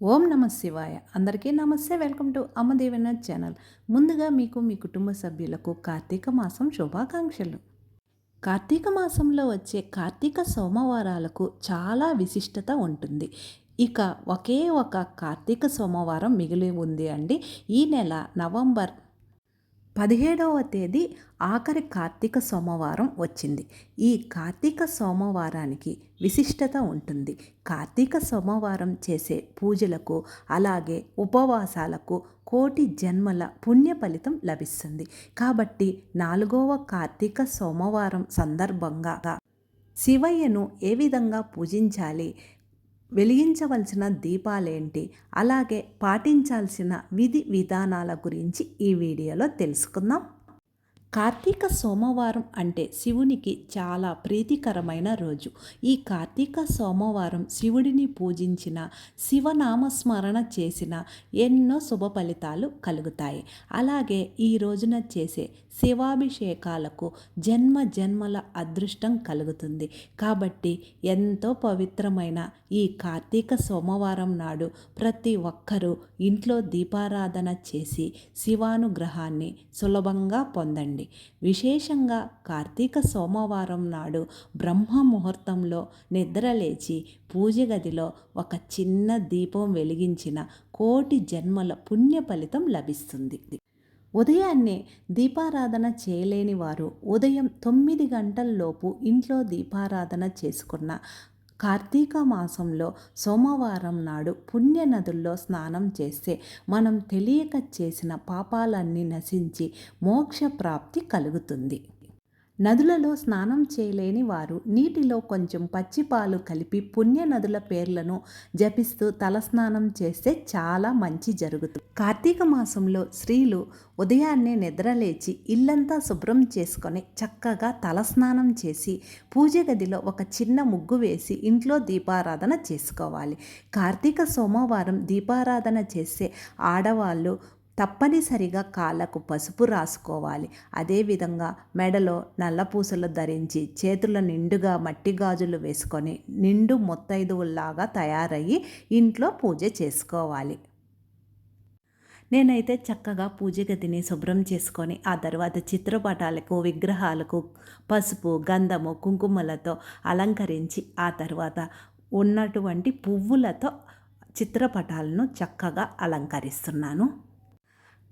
ఓం నమ శివాయ. అందరికీ నమస్తే. Welcome to Ammadevana channel. ముందుగా మీకు మీ కుటుంబ సభ్యులకు కార్తీక మాసం శుభాకాంక్షలు. కార్తీక మాసంలో వచ్చే కార్తీక సోమవారాలకు చాలా విశిష్టత ఉంటుంది. ఇక ఒకే ఒక కార్తీక సోమవారం మిగిలి ఉంది అండి. ఈ నెల నవంబర్ పదిహేడవ తేదీ ఆఖరి కార్తీక సోమవారం వచ్చింది. ఈ కార్తీక సోమవారానికి విశిష్టత ఉంటుంది. కార్తీక సోమవారం చేసే పూజలకు అలాగే ఉపవాసాలకు కోటి జన్మల పుణ్య ఫలితం లభిస్తుంది. కాబట్టి నాలుగవ కార్తీక సోమవారం సందర్భంగా శివయ్యను ఏ విధంగా పూజించాలి? వెలిగించవలసిన దీపాలేంటి? అలాగే పాటించాల్సిన విధి విధానాల గురించి ఈ వీడియోలో తెలుసుకుందాం. కార్తీక సోమవారం అంటే శివునికి చాలా ప్రీతికరమైన రోజు. ఈ కార్తీక సోమవారం శివుడిని పూజించిన శివనామస్మరణ చేసిన ఎన్నో శుభ ఫలితాలు కలుగుతాయి. అలాగే ఈ రోజున చేసే శివాభిషేకాలకు జన్మ జన్మల అదృష్టం కలుగుతుంది. కాబట్టి ఎంతో పవిత్రమైన ఈ కార్తీక సోమవారం నాడు ప్రతి ఒక్కరూ ఇంట్లో దీపారాధన చేసి శివానుగ్రహాన్ని సులభంగా పొందండి. చేయండి. విశేషంగా కార్తీక సోమవారం నాడు బ్రహ్మ ముహూర్తంలో నిద్రలేచి పూజ గదిలో ఒక చిన్న దీపం వెలిగించిన కోటి జన్మల పుణ్య ఫలితం లభిస్తుంది. ఉదయాన్నే దీపారాధన చేయలేని వారు ఉదయం తొమ్మిది గంటల్లోపు ఇంట్లో దీపారాధన చేసుకున్న కార్తీక మాసంలో సోమవారం నాడు పుణ్య నదుల్లో స్నానం చేస్తే మనం తెలియక చేసిన పాపాలన్నీ నశించి మోక్ష ప్రాప్తి కలుగుతుంది. నదులలో స్నానం చేయలేని వారు నీటిలో కొంచెం పచ్చిపాలు కలిపి పుణ్య నదుల పేర్లను జపిస్తూ తలస్నానం చేస్తే చాలా మంచి జరుగుతుంది. కార్తీక మాసంలో స్త్రీలు ఉదయాన్నే నిద్రలేచి ఇల్లంతా శుభ్రం చేసుకొని చక్కగా తలస్నానం చేసి పూజ గదిలో ఒక చిన్న ముగ్గు వేసి ఇంట్లో దీపారాధన చేసుకోవాలి. కార్తీక సోమవారం దీపారాధన చేసే ఆడవాళ్ళు తప్పనిసరిగా కాళ్ళకు పసుపు రాసుకోవాలి. అదేవిధంగా మెడలో నల్లపూసలు ధరించి చేతుల నిండుగా మట్టి గాజులు వేసుకొని నిండు మొత్తైదువుల్లాగా తయారయ్యి ఇంట్లో పూజ చేసుకోవాలి. నేనైతే చక్కగా పూజ గదిని శుభ్రం చేసుకొని ఆ తర్వాత చిత్రపటాలకు విగ్రహాలకు పసుపు గంధము కుంకుమలతో అలంకరించి ఆ తర్వాత ఉన్నటువంటి పువ్వులతో చిత్రపటాలను చక్కగా అలంకరిస్తున్నాను.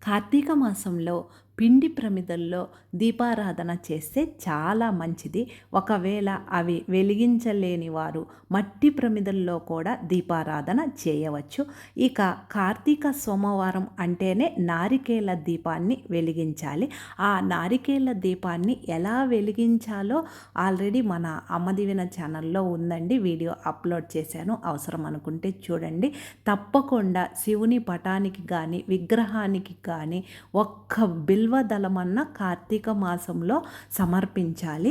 కార్తీక మాసంలో పిండి ప్రమిదల్లో దీపారాధన చేస్తే చాలా మంచిది. ఒకవేళ అవి వెలిగించలేని వారు మట్టి ప్రమిదల్లో కూడా దీపారాధన చేయవచ్చు. ఇక కార్తీక సోమవారం అంటేనే నారికేల దీపాన్ని వెలిగించాలి. ఆ నారికేల దీపాన్ని ఎలా వెలిగించాలో ఆల్రెడీ మన అమ్మదివిన ఛానల్లో ఉందండి. వీడియో అప్లోడ్ చేశాను. అవసరం అనుకుంటే చూడండి. తప్పకుండా శివుని పటానికి కానీ విగ్రహానికి కానీ ఒక్క బిల్ బిల్వదళమన్న కార్తీక మాసంలో సమర్పించాలి.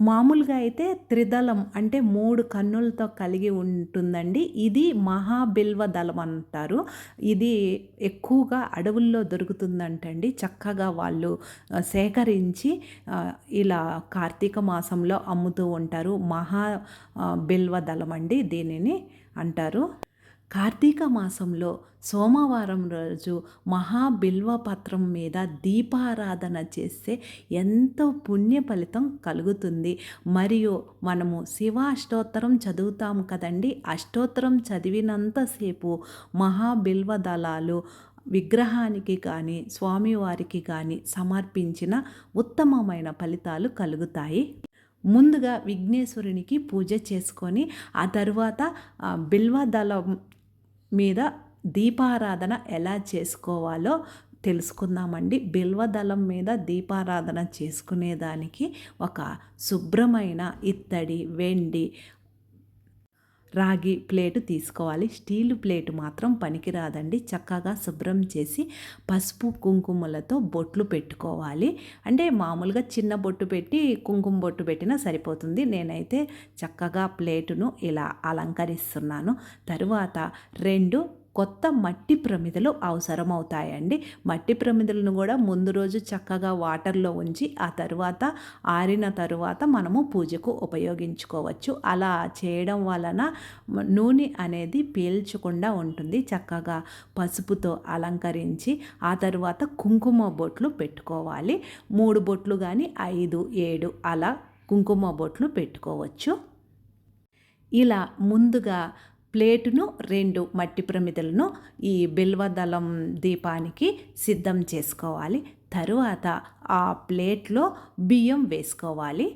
మామూలుగా అయితే త్రిదళం అంటే మూడు కన్నులతో కలిగి ఉంటుందండి. ఇది మహాబిల్వ దళం అంటారు ఇది ఎక్కువగా అడవుల్లో దొరుకుతుందంటండి. చక్కగా వాళ్ళు సేకరించి ఇలా కార్తీక మాసంలో అమ్ముతూ ఉంటారు. మహా బిల్వ దళం అండి దీనిని అంటారు. కార్తీక మాసంలో సోమవారం రోజు మహాబిల్వపత్రం మీద దీపారాధన చేస్తే ఎంతో పుణ్య ఫలితం కలుగుతుంది. మరియు మనము శివ అష్టోత్తరం చదువుతాము కదండి. అష్టోత్తరం చదివినంతసేపు మహాబిల్వ దళాలు విగ్రహానికి కానీ స్వామివారికి కానీ సమర్పించిన ఉత్తమమైన ఫలితాలు కలుగుతాయి. ముందుగా విఘ్నేశ్వరునికి పూజ చేసుకొని ఆ తర్వాత బిల్వదళం మీద దీపారాధన ఎలా చేసుకోవాలో తెలుసుకుందామండి. బిల్వదళం మీద దీపారాధన చేసుకునేదానికి ఒక శుభ్రమైన ఇత్తడి వెండి రాగి ప్లేటు తీసుకోవాలి. స్టీల్ ప్లేటు మాత్రం పనికిరాదండి. చక్కగా శుభ్రం చేసి పసుపు కుంకుమలతో బొట్లు పెట్టుకోవాలి. అంటే మామూలుగా చిన్న బొట్టు పెట్టి కుంకుమ బొట్టు పెట్టినా సరిపోతుంది. నేనైతే చక్కగా ప్లేటును ఇలా అలంకరిస్తున్నాను. తరువాత రెండు కొత్త మట్టి ప్రమిదలు అవసరమవుతాయండి. మట్టి ప్రమిదలను కూడా ముందు రోజు చక్కగా వాటర్లో ఉంచి ఆ తరువాత ఆరిన తరువాత మనము పూజకు ఉపయోగించుకోవచ్చు. అలా చేయడం వలన నూనె అనేది పీల్చకుండా ఉంటుంది. చక్కగా పసుపుతో అలంకరించి ఆ తర్వాత కుంకుమ బొట్లు పెట్టుకోవాలి. మూడు బొట్లు కానీ ఐదు ఏడు అలా కుంకుమ బొట్లు పెట్టుకోవచ్చు. ఇలా ముందుగా ప్లేటును రెండు మట్టి ప్రమిదలను ఈ బిల్వదళం దీపానికి సిద్ధం చేసుకోవాలి. తరువాత ఆ ప్లేట్లో బియ్యం వేసుకోవాలి.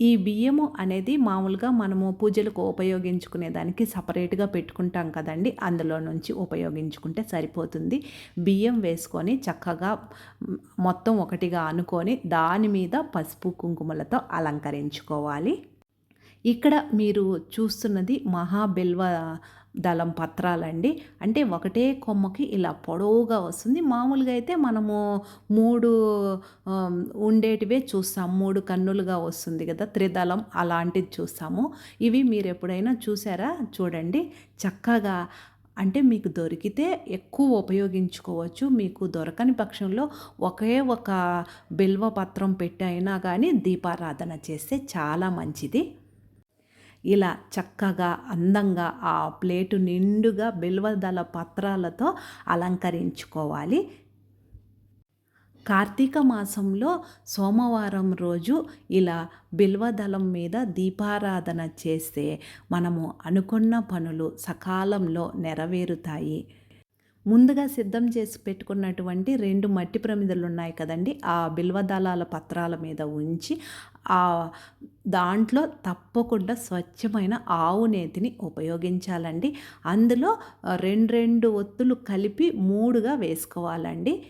ఈ బియ్యము అనేది మామూలుగా మనము పూజలకు ఉపయోగించుకునే దానికి సపరేట్గా పెట్టుకుంటాం కదండి. అందులో నుంచి ఉపయోగించుకుంటే సరిపోతుంది. బియ్యం వేసుకొని చక్కగా మొత్తం ఒకటిగా అనుకొని దాని మీద పసుపు కుంకుమలతో అలంకరించుకోవాలి. ఇక్కడ మీరు చూస్తున్నది మహాబెల్వ దళం పత్రాలండి. అంటే ఒకటే కొమ్మకి ఇలా పొడవుగా వస్తుంది. మామూలుగా అయితే మనము మూడు ఉండేటివే చూస్తాం. మూడు కన్నులుగా వస్తుంది కదా త్రిదళం అలాంటిది చూస్తాము. ఇవి మీరు ఎప్పుడైనా చూసారా? చూడండి. చక్కగా అంటే మీకు దొరికితే ఎక్కువ ఉపయోగించుకోవచ్చు. మీకు దొరకని పక్షంలో ఒకే ఒక బిల్వ పత్రం పెట్టి అయినా కానీ దీపారాధన చేస్తే చాలా మంచిది. ఇలా చక్కగా అందంగా ఆ ప్లేటు నిండుగా బిల్వదల పత్రాలతో అలంకరించుకోవాలి. కార్తీక మాసంలో సోమవారం రోజు ఇలా బిల్వదళం మీద దీపారాధన చేస్తే మనము అనుకున్న పనులు సకాలంలో నెరవేరుతాయి. ముందుగా సిద్ధం చేసి పెట్టుకున్నటువంటి రెండు మట్టి ప్రమిదలు ఉన్నాయి కదండి. ఆ బిల్వదళాల పత్రాల మీద ఉంచి ఆ దాంట్లో తప్పకుండా స్వచ్ఛమైన ఆవు నేతిని ఉపయోగించాలండి. అందులో రెండు రెండు ఒత్తులు కలిపి మూడుగా వేసుకోవాలండి.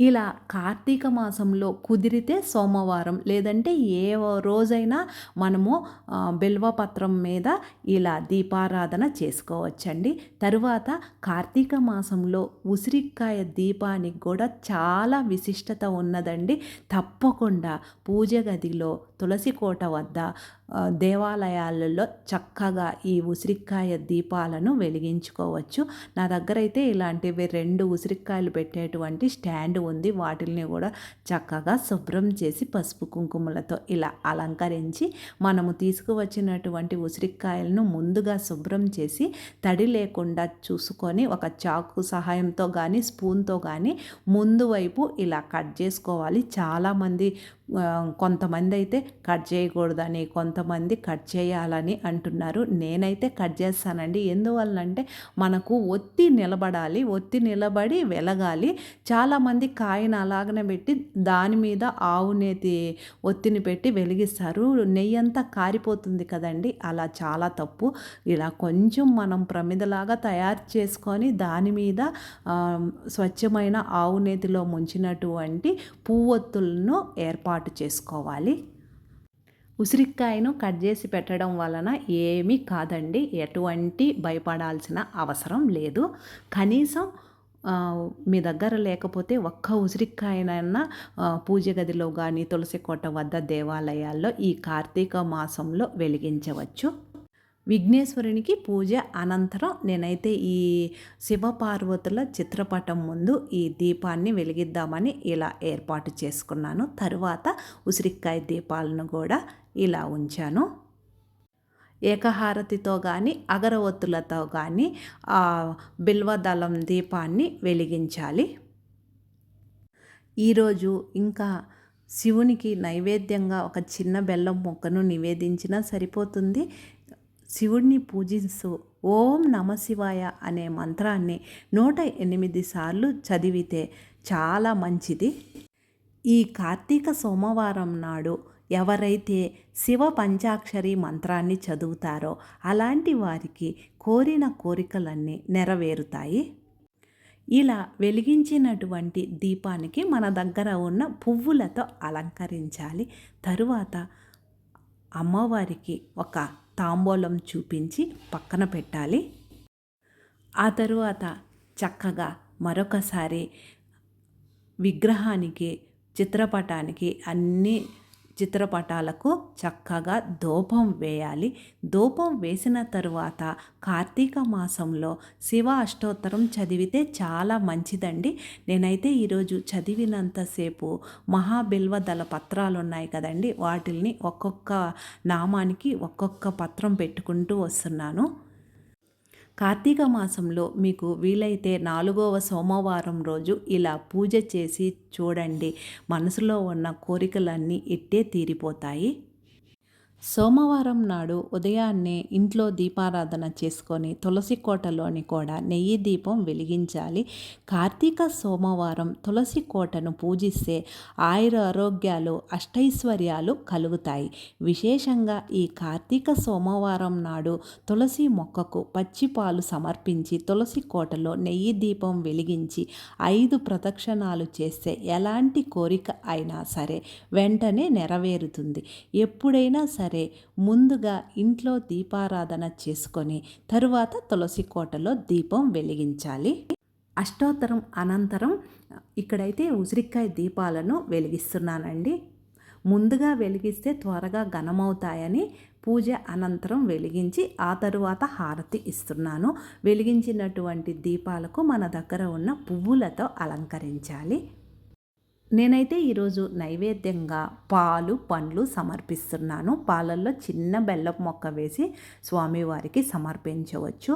ఇలా కార్తీక మాసంలో కుదిరితే సోమవారం లేదంటే ఏ రోజైనా మనము బిల్వపత్రం మీద ఇలా దీపారాధన చేసుకోవచ్చండి. తరువాత కార్తీక మాసంలో ఉసిరికాయ దీపానికి కూడా చాలా విశిష్టత ఉన్నదండి. తప్పకుండా పూజ గదిలో తులసి కోట వద్ద దేవాలయాలలో చక్కగా ఈ ఉసిరికాయ దీపాలను వెలిగించుకోవచ్చు. నా దగ్గర అయితే ఇలాంటివి రెండు ఉసిరికాయలు పెట్టేటువంటి స్టాండ్ ఉంది. వాటిల్ని కూడా చక్కగా శుభ్రం చేసి పసుపు కుంకుమలతో ఇలా అలంకరించి మనము తీసుకువచ్చినటువంటి ఉసిరికాయలను ముందుగా శుభ్రం చేసి తడి లేకుండా చూసుకొని ఒక చాకు సహాయంతో కానీ స్పూన్తో కానీ ముందు వైపు ఇలా కట్ చేసుకోవాలి. చాలామంది కొంతమంది అయితే కట్ చేయకూడదని కొంతమంది కట్ చేయాలని అంటున్నారు. నేనైతే కట్ చేస్తానండి. ఎందువల్లంటే మనకు ఒత్తి నిలబడాలి ఒత్తి నిలబడి వెలగాలి. చాలామంది కాయను అలాగనే పెట్టి దాని మీద ఆవు నేతి ఒత్తిని పెట్టి వెలిగిస్తారు. నెయ్యి అంతా కారిపోతుంది కదండి. అలా చాలా తప్పు. ఇలా కొంచెం మనం ప్రమిదలాగా తయారు చేసుకొని దాని మీద స్వచ్ఛమైన ఆవు నేతిలో ముంచినటువంటి పువ్వొత్తులను ఏర్పాటు ఏర్పాటు చేసుకోవాలి. ఉసిరికాయను కట్ చేసి పెట్టడం వలన ఏమీ కాదండి. ఎటువంటి భయపడాల్సిన అవసరం లేదు. కనీసం మీ దగ్గర లేకపోతే ఒక్క ఉసిరికాయనైనా పూజ గదిలో కానీ తులసి కోట వద్ద దేవాలయాల్లో ఈ కార్తీక మాసంలో వెలిగించవచ్చు. విఘ్నేశ్వరునికి పూజ అనంతరం నేనైతే ఈ శివపార్వతుల చిత్రపటం ముందు ఈ దీపాన్ని వెలిగిద్దామని ఇలా ఏర్పాటు చేసుకున్నాను. తరువాత ఉసిరికాయ దీపాలను కూడా ఇలా ఉంచాను. ఏకహారతితో కానీ అగరవత్తులతో కానీ ఆ బిల్వదళం దీపాన్ని వెలిగించాలి. ఈరోజు ఇంకా శివునికి నైవేద్యంగా ఒక చిన్న బెల్లం మొక్కను నివేదించినా సరిపోతుంది. శివుడిని పూజిస్తూ ఓం నమశివాయ అనే మంత్రాన్ని నూట ఎనిమిది సార్లు చదివితే చాలా మంచిది. ఈ కార్తీక సోమవారం నాడు ఎవరైతే శివ పంచాక్షరి మంత్రాన్ని చదువుతారో అలాంటి వారికి కోరిన కోరికలన్నీ నెరవేరుతాయి. ఇలా వెలిగించినటువంటి దీపానికి మన దగ్గర ఉన్న పువ్వులతో అలంకరించాలి. తరువాత అమ్మవారికి ఒక తాంబూలం చూపించి పక్కన పెట్టాలి. ఆ తరువాత చక్కగా మరొకసారి విగ్రహానికి చిత్రపటానికి అన్నీ చిత్రపటాలకు చక్కగా ధూపం వేయాలి. ధూపం వేసిన తరువాత కార్తీక మాసంలో శివ అష్టోత్తరం చదివితే చాలా మంచిదండి. నేనైతే ఈరోజు చదివినంతసేపు మహాబిల్వ దళ పత్రాలు ఉన్నాయి కదండి వాటిల్ని ఒక్కొక్క నామానికి ఒక్కొక్క పత్రం పెట్టుకుంటూ వస్తున్నాను. కార్తీక మాసంలో మీకు వీలైతే నాలుగవ సోమవారం రోజు ఇలా పూజ చేసి చూడండి. మనసులో ఉన్న కోరికలన్నీ ఇట్టే తీరిపోతాయి. సోమవారం నాడు ఉదయాన్నే ఇంట్లో దీపారాధన చేసుకొని తులసి కోటలోని కూడా నెయ్యి దీపం వెలిగించాలి. కార్తీక సోమవారం తులసి కోటను పూజిస్తే ఆయుర ఆరోగ్యాలు అష్టైశ్వర్యాలు కలుగుతాయి. విశేషంగా ఈ కార్తీక సోమవారం నాడు తులసి మొక్కకు పచ్చిపాలు సమర్పించి తులసి కోటలో నెయ్యి దీపం వెలిగించి ఐదు ప్రదక్షిణాలు చేస్తే ఎలాంటి కోరిక అయినా సరే వెంటనే నెరవేరుతుంది. ఎప్పుడైనా సరే సరే ముందుగా ఇంట్లో దీపారాధన చేసుకొని తరువాత తులసి కోటలో దీపం వెలిగించాలి. అష్టోత్తరం అనంతరం ఇక్కడైతే ఉసిరికాయ దీపాలను వెలిగిస్తున్నానండి. ముందుగా వెలిగిస్తే త్వరగా ఘనమవుతాయని పూజ అనంతరం వెలిగించి ఆ తరువాత హారతి ఇస్తున్నాను. వెలిగించినటువంటి దీపాలకు మన దగ్గర ఉన్న పువ్వులతో అలంకరించాలి. నేనైతే ఈరోజు నైవేద్యంగా పాలు పండ్లు సమర్పిస్తున్నాను. పాలల్లో చిన్న బెల్లం మొక్క వేసి స్వామివారికి సమర్పించవచ్చు.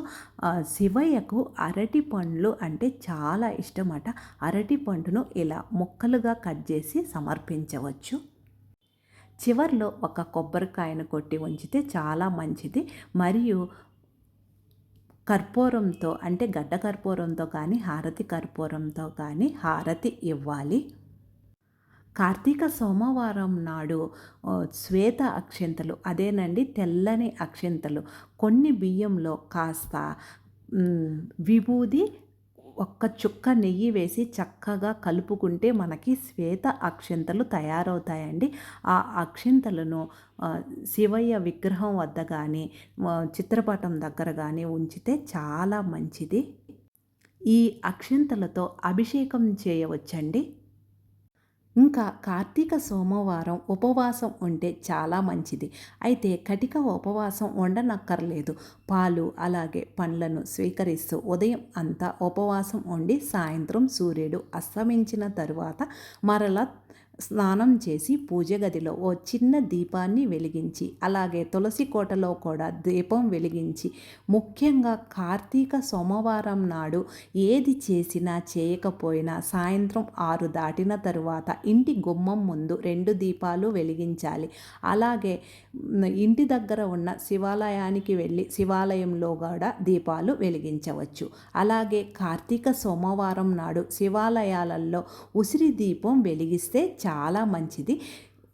శివయ్యకు అరటి పండ్లు అంటే చాలా ఇష్టమట. అరటి పండును ఇలా ముక్కలుగా కట్ చేసి సమర్పించవచ్చు. చివర్లో ఒక కొబ్బరికాయను కొట్టి ఉంచితే చాలా మంచిది. మరియు కర్పూరంతో అంటే గడ్డ కర్పూరంతో కానీ హారతి కర్పూరంతో కానీ హారతి ఇవ్వాలి. కార్తీక సోమవారం నాడు శ్వేత అక్షింతలు అదేనండి తెల్లని అక్షింతలు కొన్ని బియ్యంలో కాస్త విభూది ఒక్క చుక్క నెయ్యి వేసి చక్కగా కలుపుకుంటే మనకి శ్వేత అక్షింతలు తయారవుతాయండి. ఆ అక్షింతలను శివయ్య విగ్రహం వద్ద కానీ చిత్రపటం దగ్గర కానీ ఉంచితే చాలా మంచిది. ఈ అక్షింతలతో అభిషేకం చేయవచ్చండి. ఇంకా కార్తీక సోమవారం ఉపవాసం ఉంటే చాలా మంచిది. అయితే కటిక ఉపవాసం ఉండనక్కర్లేదు. పాలు అలాగే పండ్లను స్వీకరిస్తూ ఉదయం అంతా ఉపవాసం ఉండి సాయంత్రం సూర్యుడు అస్తమించిన తరువాత మరలా స్నానం చేసి పూజ గదిలో ఓ చిన్న దీపాన్ని వెలిగించి అలాగే తులసి కోటలో కూడా దీపం వెలిగించి ముఖ్యంగా కార్తీక సోమవారం నాడు ఏది చేసినా చేయకపోయినా సాయంత్రం ఆరు దాటిన తరువాత ఇంటి గుమ్మం ముందు రెండు దీపాలు వెలిగించాలి. అలాగే ఇంటి దగ్గర ఉన్న శివాలయానికి వెళ్ళి శివాలయంలో కూడా దీపాలు వెలిగించవచ్చు. అలాగే కార్తీక సోమవారం నాడు శివాలయాలలో ఉసిరి దీపం వెలిగిస్తే చాలా మంచిది.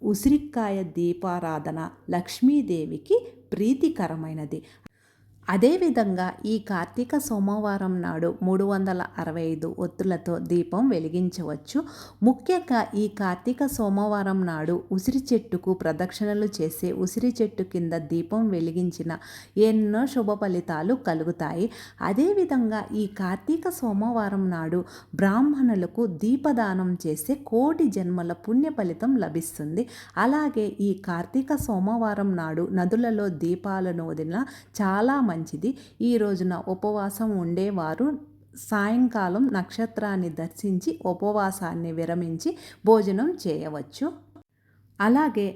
ఉసిరికాయ దీపారాధన లక్ష్మీదేవికి ప్రీతికరమైనది. అదేవిధంగా ఈ కార్తీక సోమవారం నాడు మూడు వందల అరవై ఐదు ఒత్తులతో దీపం వెలిగించవచ్చు. ముఖ్యంగా ఈ కార్తీక సోమవారం నాడు ఉసిరి చెట్టుకు ప్రదక్షిణలు చేసే ఉసిరి చెట్టు కింద దీపం వెలిగించిన ఎన్నో శుభ ఫలితాలు కలుగుతాయి. అదేవిధంగా ఈ కార్తీక సోమవారం నాడు బ్రాహ్మణులకు దీపదానం చేసే కోటి జన్మల పుణ్య ఫలితం లభిస్తుంది. అలాగే ఈ కార్తీక సోమవారం నాడు నదులలో దీపాలను వదిలిన చాలా మంచిది. ఈ రోజున ఉపవాసం ఉండేవారు. సాయంకాలం నక్షత్రాన్ని దర్శించి ఉపవాసాన్ని విరమించి భోజనం చేయవచ్చు. అలాగే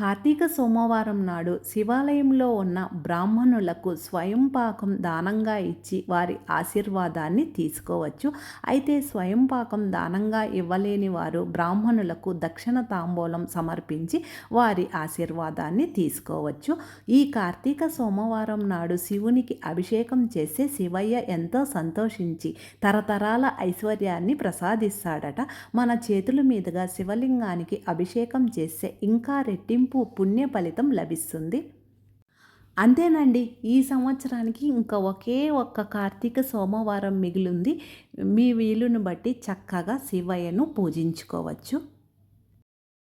కార్తీక సోమవారం నాడు శివాలయంలో ఉన్న బ్రాహ్మణులకు స్వయం పాకం దానంగా ఇచ్చి వారి ఆశీర్వాదాన్ని తీసుకోవచ్చు. అయితే స్వయం పాకం దానంగా ఇవ్వలేని వారు బ్రాహ్మణులకు దక్షిణ తాంబూలం సమర్పించి వారి ఆశీర్వాదాన్ని తీసుకోవచ్చు. ఈ కార్తీక సోమవారం నాడు శివునికి అభిషేకం చేస్తే శివయ్య ఎంతో సంతోషించి తరతరాల ఐశ్వర్యాన్ని ప్రసాదిస్తాడట. మన చేతుల మీదుగా శివలింగానికి అభిషేకం చేస్తే ఇంకా రెట్టింపు రెట్టింపు పుణ్య ఫలితం లభిస్తుంది. అంతేనండి ఈ సంవత్సరానికి ఇంకా ఒకే ఒక్క కార్తీక సోమవారం మిగిలింది. మీ వీలును బట్టి చక్కగా శివయ్యను పూజించుకోవచ్చు.